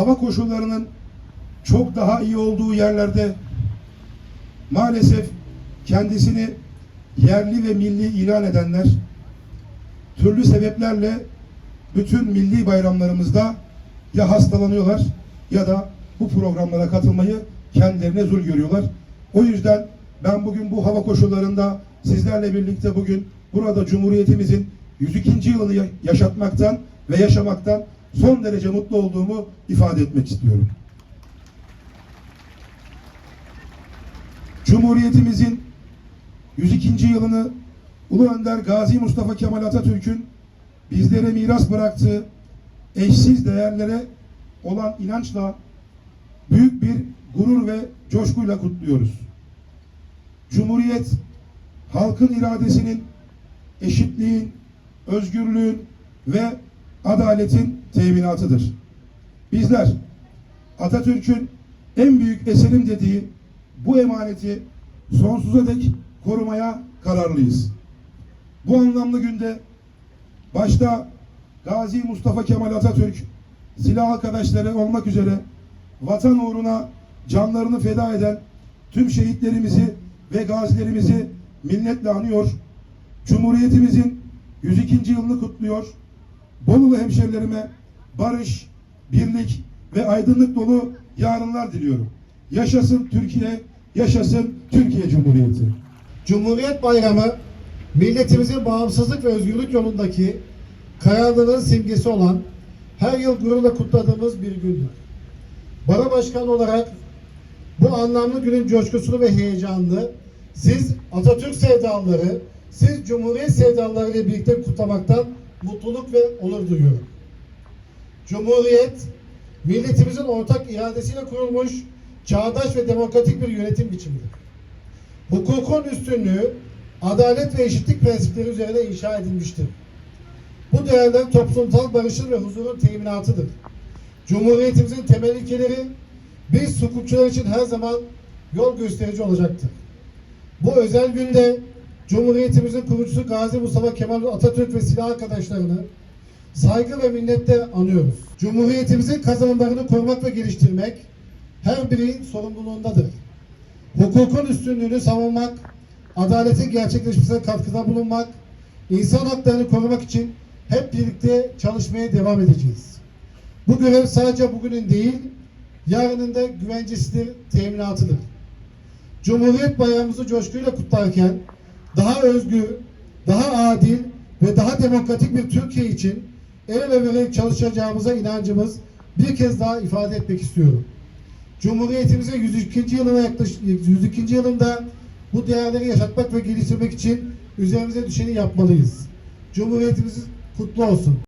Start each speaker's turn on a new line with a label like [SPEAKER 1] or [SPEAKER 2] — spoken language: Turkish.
[SPEAKER 1] hava koşullarının çok daha iyi olduğu yerlerde maalesef kendisini yerli ve milli ilan edenler türlü sebeplerle bütün milli bayramlarımızda ya hastalanıyorlar ya da bu programlara katılmayı kendilerine zul görüyorlar. O yüzden ben bugün bu hava koşullarında sizlerle birlikte bugün burada Cumhuriyetimizin 102. yılını ya- yaşatmaktan ve yaşamaktan son derece mutlu olduğumu ifade etmek istiyorum. Cumhuriyetimizin 102. yılını Ulu Önder Gazi Mustafa Kemal Atatürk'ün bizlere miras bıraktığı eşsiz değerlere olan inançla büyük bir gurur ve coşkuyla kutluyoruz. Cumhuriyet halkın iradesinin, eşitliğin, özgürlüğün ve adaletin teminatıdır. Bizler Atatürk'ün en büyük eserim dediği bu emaneti sonsuza dek korumaya kararlıyız. Bu anlamlı günde başta Gazi Mustafa Kemal Atatürk, silah arkadaşları olmak üzere vatan uğruna canlarını feda eden tüm şehitlerimizi ve gazilerimizi minnetle anıyor. Cumhuriyetimizin 102. yılını kutluyor. Bolulu hemşerilerime barış, birlik ve aydınlık dolu yarınlar diliyorum. Yaşasın Türkiye, yaşasın Türkiye Cumhuriyeti.
[SPEAKER 2] Cumhuriyet Bayramı milletimizin bağımsızlık ve özgürlük yolundaki kararlılığın simgesi olan her yıl gururla kutladığımız bir gündür. Baro Başkanı olarak bu anlamlı günün coşkusunu ve heyecanını siz Atatürk sevdalıları, siz Cumhuriyet sevdalıları ile birlikte kutlamaktan mutluluk ve onur duyuyorum. Cumhuriyet, milletimizin ortak iradesiyle kurulmuş çağdaş ve demokratik bir yönetim biçimidir hukukun üstünlüğü, adalet ve eşitlik prensipleri üzerine inşa edilmiştir. Bu değerler toplumsal barışın ve huzurun teminatıdır. Cumhuriyetimizin temel ilkeleri biz hukukçular için her zaman yol gösterici olacaktır. Bu özel günde Cumhuriyetimizin kurucusu Gazi Mustafa Kemal Atatürk ve silah arkadaşlarını saygı ve minnetle anıyoruz. Cumhuriyetimizin kazanımlarını korumak ve geliştirmek her bireyin sorumluluğundadır hukukun üstünlüğünü savunmak, adaletin gerçekleşmesine katkıda bulunmak, insan haklarını korumak için hep birlikte çalışmaya devam edeceğiz. Bu görev sadece bugünün değil, yarının da güvencesidir, teminatıdır. Cumhuriyet bayramımızı coşkuyla kutlarken daha özgür, daha adil ve daha demokratik bir Türkiye için el ele vererek çalışacağımıza inancımız bir kez daha ifade etmek istiyorum. Cumhuriyetimizin 102. yılına yaklaş 102. yılında bu değerleri yaşatmak ve geliştirmek için üzerimize düşeni yapmalıyız. Cumhuriyetimiz kutlu olsun.